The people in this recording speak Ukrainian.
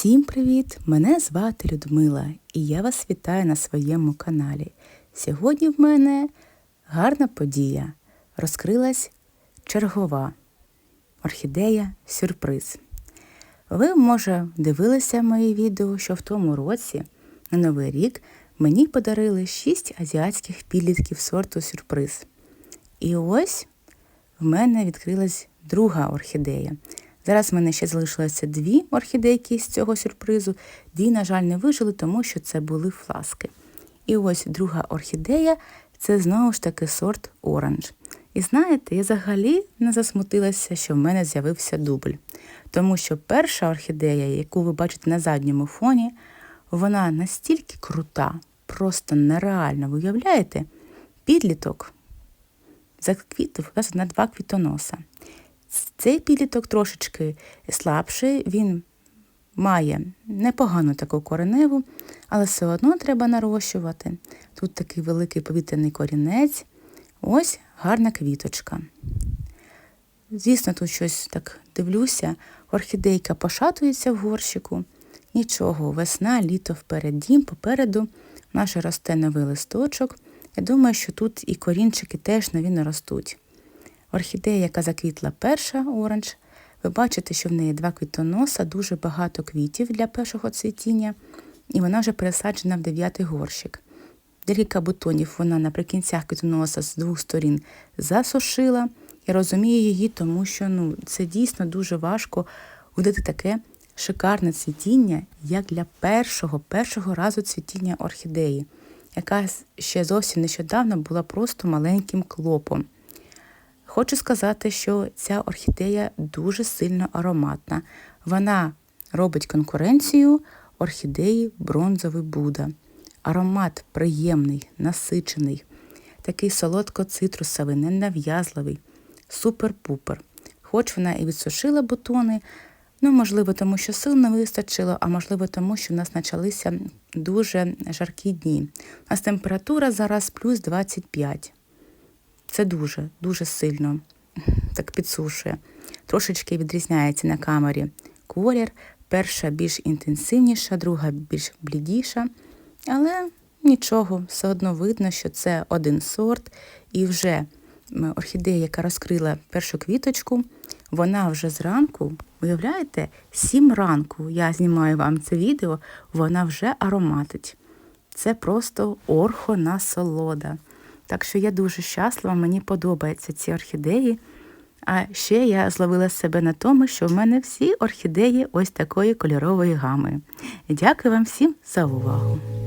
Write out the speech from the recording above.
привіт! Мене звати Людмила і я вас вітаю на своєму каналі. Сьогодні в мене гарна подія. Розкрилась чергова орхідея сюрприз. Ви, може, дивилися мої відео, що в тому році, на Новий рік, мені подарили 6 азіатських підлітків сорту сюрприз. І ось в мене відкрилась друга орхідея. Зараз в мене ще залишилося дві орхідейки з цього сюрпризу. Дві, на жаль, не вижили, тому що це були фласки. І ось друга орхідея це знову ж таки сорт оранж. І знаєте, я взагалі не засмутилася, що в мене з'явився дубль. Тому що перша орхідея, яку ви бачите на задньому фоні, вона настільки крута, просто нереально. Ви уявляєте? Підліток заквітив на два квітоноса. Цей підліток трошечки слабший, він має непогану таку кореневу, але все одно треба нарощувати. Тут такий великий повітряний корінець, ось гарна квіточка. Звісно, тут щось так дивлюся, орхідейка пошатується в горщику. Нічого, весна, літо вперед, дім попереду, наш росте новий листочок. Я думаю, що тут і корінчики теж нові не ростуть. Орхідея, яка заквітла перша оранж, ви бачите, що в неї два квітоноса, дуже багато квітів для першого цвітіння, і вона вже пересаджена в дев'ятий горщик. Декілька бутонів вона наприкінцях квітоноса з двох сторін засушила. Я розумію її, тому що ну, це дійсно дуже важко видати таке шикарне цвітіння, як для першого першого разу цвітіння орхідеї, яка ще зовсім нещодавно була просто маленьким клопом. Хочу сказати, що ця орхідея дуже сильно ароматна. Вона робить конкуренцію орхідеї бронзовий Буда. Аромат приємний, насичений, такий солодко-цитрусовий, ненав'язливий, супер-пупер. Хоч вона і відсушила бутони, ну, можливо, тому що сил не вистачило, а можливо, тому що в нас почалися дуже жаркі дні. У нас температура зараз плюс 25. Це дуже, дуже сильно так підсушує. Трошечки відрізняється на камері колір. Перша більш інтенсивніша, друга більш блідіша. Але нічого, все одно видно, що це один сорт. І вже орхідея, яка розкрила першу квіточку, вона вже зранку, уявляєте, сім ранку я знімаю вам це відео, вона вже ароматить. Це просто орхонасолода. Так що я дуже щаслива, мені подобаються ці орхідеї. А ще я зловила себе на тому, що в мене всі орхідеї ось такої кольорової гами. Дякую вам всім за увагу!